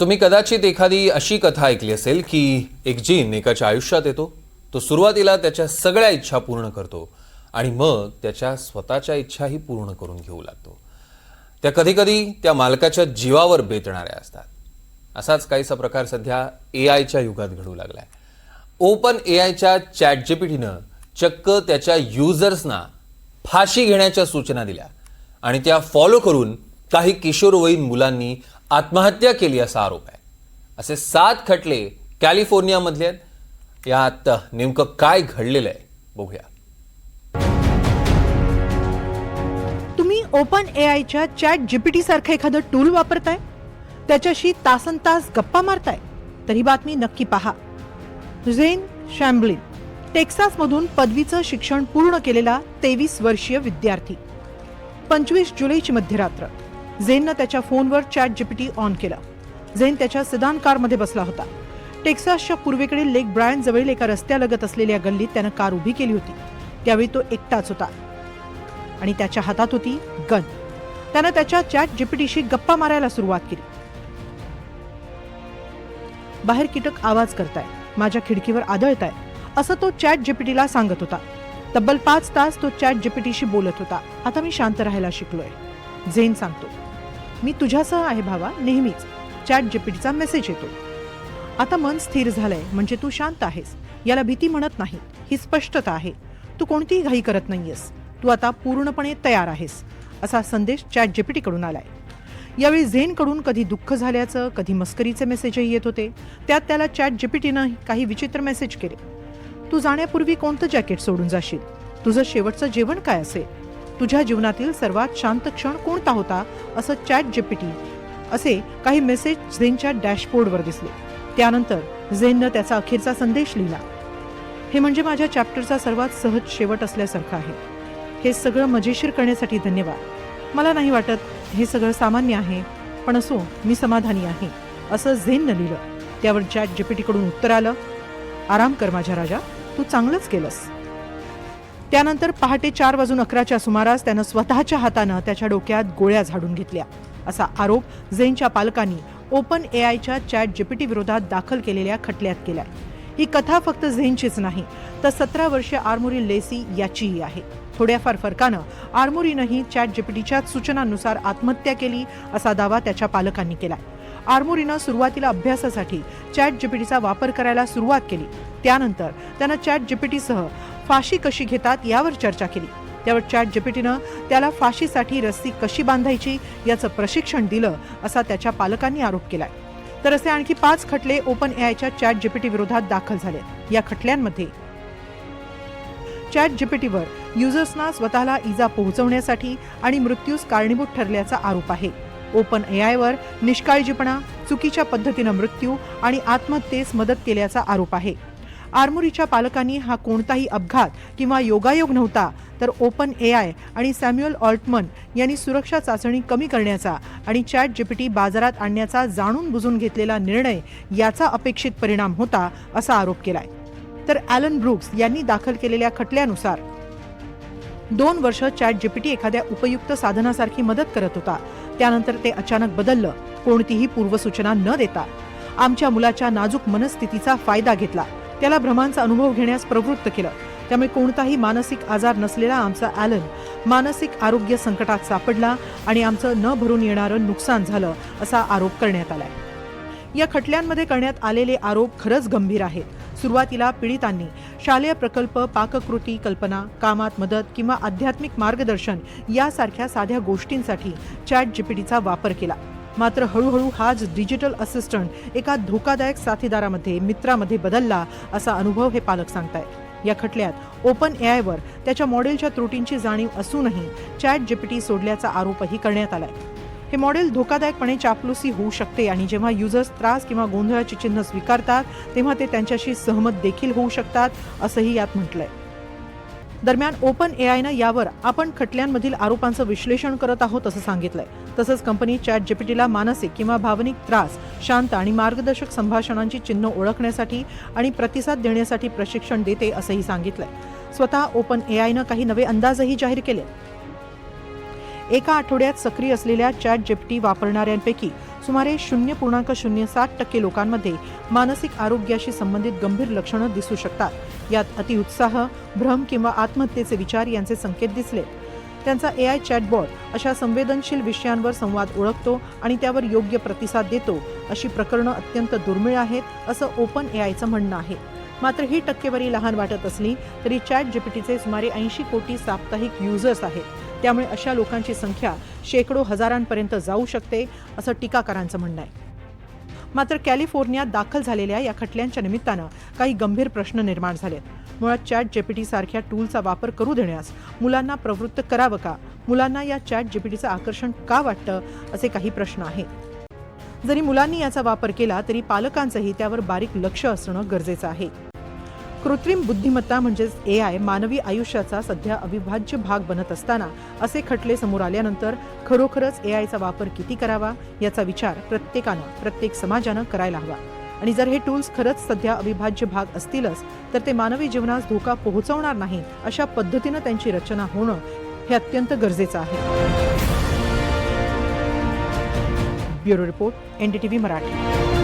तुम्ही कदाचित एखादी अशी कथा ऐकली असेल की एक जीन एकाच्या आयुष्यात येतो तो सुरुवातीला त्याच्या सगळ्या इच्छा पूर्ण करतो आणि मग त्याच्या स्वतःच्या इच्छाही पूर्ण करून घेऊ लागतो. त्या कधीकधी त्या मालकाच्या जीवावर बेतणाऱ्या असतात. असाच काहीसा प्रकार सध्या ए आयच्या युगात घडू लागलाय. ओपन ए आयच्या चॅट जीपीटीनं चक्क त्याच्या युजर्सना फाशी घेण्याच्या सूचना दिल्या आणि त्या फॉलो करून काही किशोरवयीन मुलांनी आत्महत्या केली असा आरोप आहे. असे सात खटले कॅलिफोर्नियामधले आहेत. यात नेमकं काय घडलेलं आहे बघूया. तुम्ही ओपन ए आयच्या चॅट जीपीटी सारखं एखादं टूल वापरताय? त्याच्याशी तासन तास गप्पा मारताय? तर ही बातमी नक्की पहा. झेन शॅम्बलिन टेक्सासमधून पदवीचं शिक्षण पूर्ण केलेला तेवीस वर्षीय विद्यार्थी. पंचवीस जुलैची मध्यरात्र. झेननं त्याच्या फोनवर चॅट जीपीटी ऑन केलं. झेन त्याच्या सिदान कारमध्ये बसला होता. टेक्सासच्या पूर्वेकडील लेक ब्रायन जवळील एका रस्त्यालगत असलेल्या गल्लीत त्यानं कार उभी केली होती. त्यावेळी तो एकटाच होता. आणि त्याच्या हातात होती गन. त्यानं त्याच्या चॅट जीपीटीशी गप्पा मारायला सुरुवात केली. बाहेर कीटक आवाज करताय माझ्या खिडकीवर आदळताय असं तो चॅट जीपीटीला सांगत होता. तब्बल पाच तास तो चॅट जीपीटीशी बोलत होता. आता मी शांत राहायला शिकलोय. झेन सांगतो. मी तुझ्यासह आहे भावा नेहमीच. चॅट जीपीटीचा मेसेज येतो. आता मन स्थिर झालंय म्हणजे तू शांत आहेस. याला भीती म्हणत नाही. ही स्पष्टता आहे. तू कोणतीही घाई करत नाहीयेस. तू आता पूर्णपणे तयार आहेस असा संदेश चॅट जीपीटीकडून आलाय. यावेळी झेनकडून कधी दुःख झाल्याचं कधी मस्करीचे मेसेजही येत होते. त्यात त्याला चॅट जीपीटीनं काही विचित्र मेसेज केले. तू जाण्यापूर्वी कोणतं जॅकेट सोडून जाशील? तुझं शेवटचं जेवण काय असेल? तुझ्या जीवनातील सर्वात शांत क्षण कोणता होता? असं चॅट जीपीटी असे काही मेसेज झेनच्या डॅशबोर्डवर दिसले. त्यानंतर झेननं त्याचा अखेरचा संदेश लिहिला. हे म्हणजे माझ्या चॅप्टरचा सर्वात सहज शेवट असल्यासारखं आहे. हे सगळं मजेशीर करण्यासाठी धन्यवाद. मला नाही वाटत हे सगळं सामान्य आहे पण असो मी समाधानी आहे असं झेननं लिहिलं. त्यावर चॅट जीपीटीकडून उत्तर आलं. आराम कर माझ्या राजा तू चांगलंच केलंस. त्यानंतर पहाटे चार वाजून अकराच्या सुमारास त्यानं स्वतःच्या हातानं त्याच्या डोक्यात गोळ्या झाडून घेतल्या. असा आरोप झेनच्या पालकांनी ओपन ए आयच्या चॅट जीपीटी विरोधात दाखल केलेल्या खटल्यात केलाय. ही कथा फक्त झेनचीच नाही तर सतरा वर्षीय आर्मोरी लेसी याचीही आहे. थोड्याफार फरकानं आर्मोरीनंही चॅट जीपीटीच्या सूचनांनुसार आत्महत्या केली असा दावा त्याच्या पालकांनी केलाय. आर्मोरीनं सुरुवातीला अभ्यासासाठी चॅट जीपीटीचा वापर करायला सुरुवात केली. त्यानंतर त्यानं चॅट जीपीटीसह फाशी कशी घेतात यावर चर्चा केली. त्यावर चॅट जीपीटीनं त्याला फाशीसाठी रस्सी कशी बांधायची याचं प्रशिक्षण दिलं असा त्याच्या पालकांनी आरोप केलाय. तर असे आणखी पाच खटले ओपन एआयच्या चॅट जीपीटी विरोधात दाखल झाले. या खटल्यांमध्ये चॅट जीपीटीवर युजर्सना स्वतःला इजा पोहोचवण्यासाठी आणि मृत्यूस कारणीभूत ठरल्याचा आरोप आहे. ओपन एआयवर निष्काळजीपणा चुकीच्या पद्धतीनं मृत्यू आणि आत्महत्येस मदत केल्याचा आरोप आहे. आरमोरीच्या पालकांनी हा कोणताही अपघात किंवा योगायोग नव्हता तर ओपन ए आय आणि सॅम्युअल ऑल्टमन यांनी सुरक्षा चाचणी कमी करण्याचा आणि चॅट जीपीटी बाजारात आणण्याचा जाणून बुजून घेतलेला निर्णय याचा अपेक्षित परिणाम होता असा आरोप केलाय. तर ॲलन ब्रुक्स यांनी दाखल केलेल्या खटल्यानुसार दोन वर्ष चॅट जीपीटी एखाद्या उपयुक्त साधनासारखी मदत करत होता. त्यानंतर ते अचानक बदललं कोणतीही पूर्वसूचना न देता. आमच्या मुलाच्या नाजूक मनस्थितीचा फायदा घेतला. त्याला भ्रमांचा अनुभव घेण्यास प्रवृत्त केलं. त्यामुळे कोणताही मानसिक आजार नसलेला आमचा ॲलन मानसिक आरोग्य संकटात सापडला आणि आमचं न भरून येणारं नुकसान झालं असा आरोप करण्यात आलाय. या खटल्यांमध्ये करण्यात आलेले आरोप खरंच गंभीर आहेत. सुरुवातीला पीडितांनी शालेय प्रकल्प पाककृती कल्पना कामात मदत किंवा आध्यात्मिक मार्गदर्शन यासारख्या साध्या गोष्टींसाठी चॅट जीपीटीचा वापर केला. मात्र हळूहळू हाच डिजिटल असिस्टंट एका धोकादायक साथीदारामध्ये मित्रामध्ये बदलला असा अनुभव हे पालक सांगतायत. या खटल्यात ओपन एआयवर त्याच्या मॉडेलच्या त्रुटींची जाणीव असूनही चॅट जीपीटी सोडल्याचा आरोपही करण्यात आलाय. हे मॉडेल धोकादायकपणे चापलूसी होऊ शकते आणि जेव्हा युजर्स त्रास किंवा गोंधळाची चिन्ह स्वीकारतात तेव्हा ते त्यांच्याशी सहमत देखील होऊ शकतात असंही यात म्हटलंय. दरम्यान ओपन एआयनं यावर आपण खटल्यांमधील आरोपांचं विश्लेषण करत आहोत असं सांगितलंय. तसंच कंपनी चॅट जीपीटीला मानसिक किंवा भावनिक त्रास शांत आणि मार्गदर्शक संभाषणांची चिन्ह ओळखण्यासाठी आणि प्रतिसाद देण्यासाठी प्रशिक्षण देते असंही सांगितलंय. स्वतः ओपन एआयनं काही नवे अंदाजही जाहीर केले. एका आठवड्यात सक्रिय असलेल्या चॅट जीपीटी वापरणाऱ्यांपैकी सुमारे शून्य पूर्णांक शून्य सात टक्के लोकांमध्ये मानसिक आरोग्याशी संबंधित गंभीर लक्षणं दिसू शकतात. यात अतिउत्साह भ्रम किंवा आत्महत्येचे विचार यांचे संकेत दिसले त्यांचा ए आय चॅटबॉट अशा संवेदनशील विषयांवर संवाद ओळखतो आणि त्यावर योग्य प्रतिसाद देतो अशी प्रकरणं अत्यंत दुर्मिळ आहेत असं ओपन ए आयचं म्हणणं आहे. मात्र ही टक्केवारी लहान वाटत असली तरी चॅट जीपीटीचे सुमारे ऐंशी कोटी साप्ताहिक युजर्स आहेत. त्यामुळे अशा लोकांची संख्या शेकडो हजारांपर्यंत जाऊ शकते असं टीकाकारांचं म्हणणं आहे. मात्र कॅलिफोर्नियात दाखल झालेल्या या खटल्यांच्या निमित्तानं काही गंभीर प्रश्न निर्माण झालेत. मुळात चॅट जेपीटी सारख्या टूलचा वापर करू देण्यास मुलांना प्रवृत्त करावं का? मुलांना या चॅट जेपीटीचं आकर्षण का वाटतं असे काही प्रश्न आहेत. जरी मुलांनी याचा वापर केला तरी पालकांचंही त्यावर बारीक लक्ष असणं गरजेचं आहे. कृत्रिम बुद्धिमत्ता म्हणजेच ए आय मानवी आयुष्याचा सध्या अविभाज्य भाग बनत असताना असे खटले समोर आल्यानंतर खरोखरच ए आयचा वापर किती करावा याचा विचार प्रत्येकानं प्रत्येक समाजानं करायला हवा. आणि जर हे टूल्स खरंच सध्या अविभाज्य भाग असतीलच तर ते मानवी जीवनास धोका पोहोचवणार नाही अशा पद्धतीनं त्यांची रचना होणं हे अत्यंत गरजेचं आहे. Bureau report NDTV Marathi.